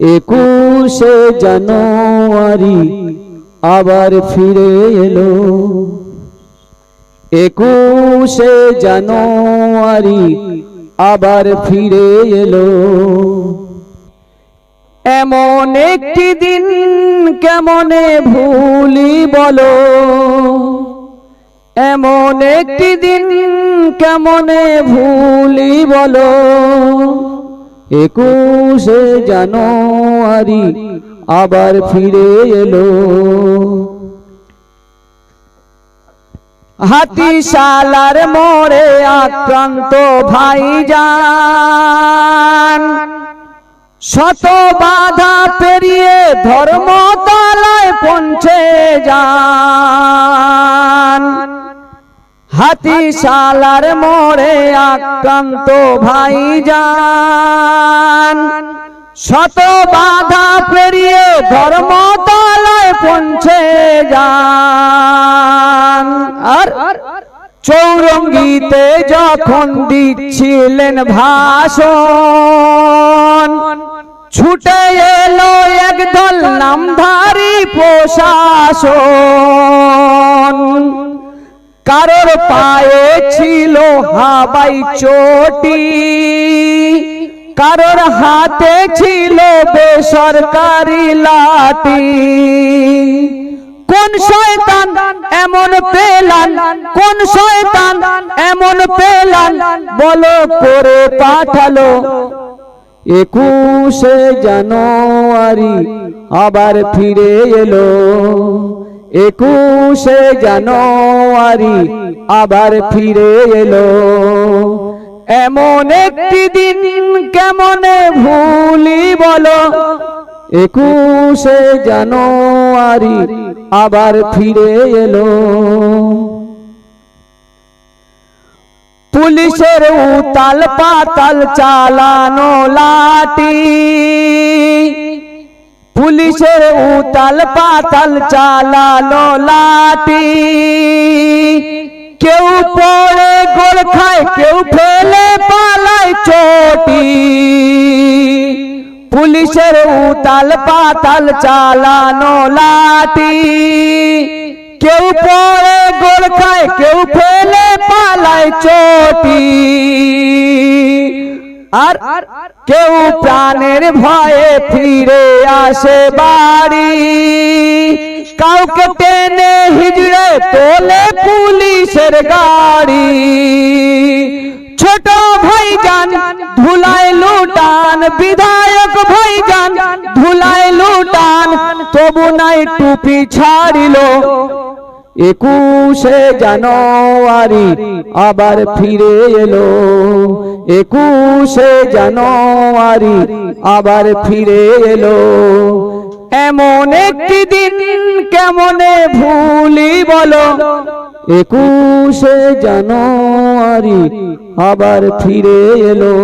একুশে জানুয়ারি আবার ফিরে এলো। একুশে জানুয়ারি আবার ফিরে এলো। এমন একটি দিন কেমনে ভুলি বলো? এমন একটি দিন কেমনে ভুলি বলো? একুশে জানুয়ারি আবার ফিরে এলো। হাতিশালার মোড়ে আক্রান্ত ভাইজান। শত বাধা পেরিয়ে ধর্মতলায় পৌঁছে যান। হাতিশালার মোড়ে আক্রান্ত ভাইজান। শত বাধা পেরিয়ে ধর্মতলায় পৌঁছে যান। আর চৌরঙ্গিতে যখন দিচ্ছিলেন ভাষণ, ছুটে এলো একদল নামধারী প্রশাসন। কারোর পায়ে ছিল হাবাই চটি, কারোর হাতে ছিল বেসরকারি লাঠি। কোন শয়তান এমন পেলান, কোন শয়তান এমন পেলান, বলো করে পাঠালো। একুশে জানুয়ারি আবার ফিরে এলো। একুশে জানুয়ারি আবার ফিরে এলো। এমন একটি দিন কেমনে ভুলি বলো। একুশে জানুয়ারি আবার ফিরে এলো। পুলিশের উতাল পাতাল চালানো লাঠি। পুলিশের উতাল পাতাল চালানো লাঠি। কেউ পড়ে গোল খায় কেউ ফেলে পালায় চটি। পুলিশের উতাল পাতাল চালানো লাঠি। কেউ পড়ে গোল কেউ প্রাণের ভয়ে ফিরে আসে বাড়ি। কাউকে টেনে হিজড়ে তোলে পুলিশের গাড়ি। ছোট ভাইজান ধুলাই লুটান, বিধায়ক ভাইজান ধুলাই লুটান, তবু নাই টুপি ছাড়িল। একুশে জানুয়ারি আবার ফিরে এলো। একুশে জানুয়ারি আবার ফিরে এলো। এমন একটি দিন কেমনে ভুলি বলো। একুশে জানুয়ারি আবার ফিরে এলো।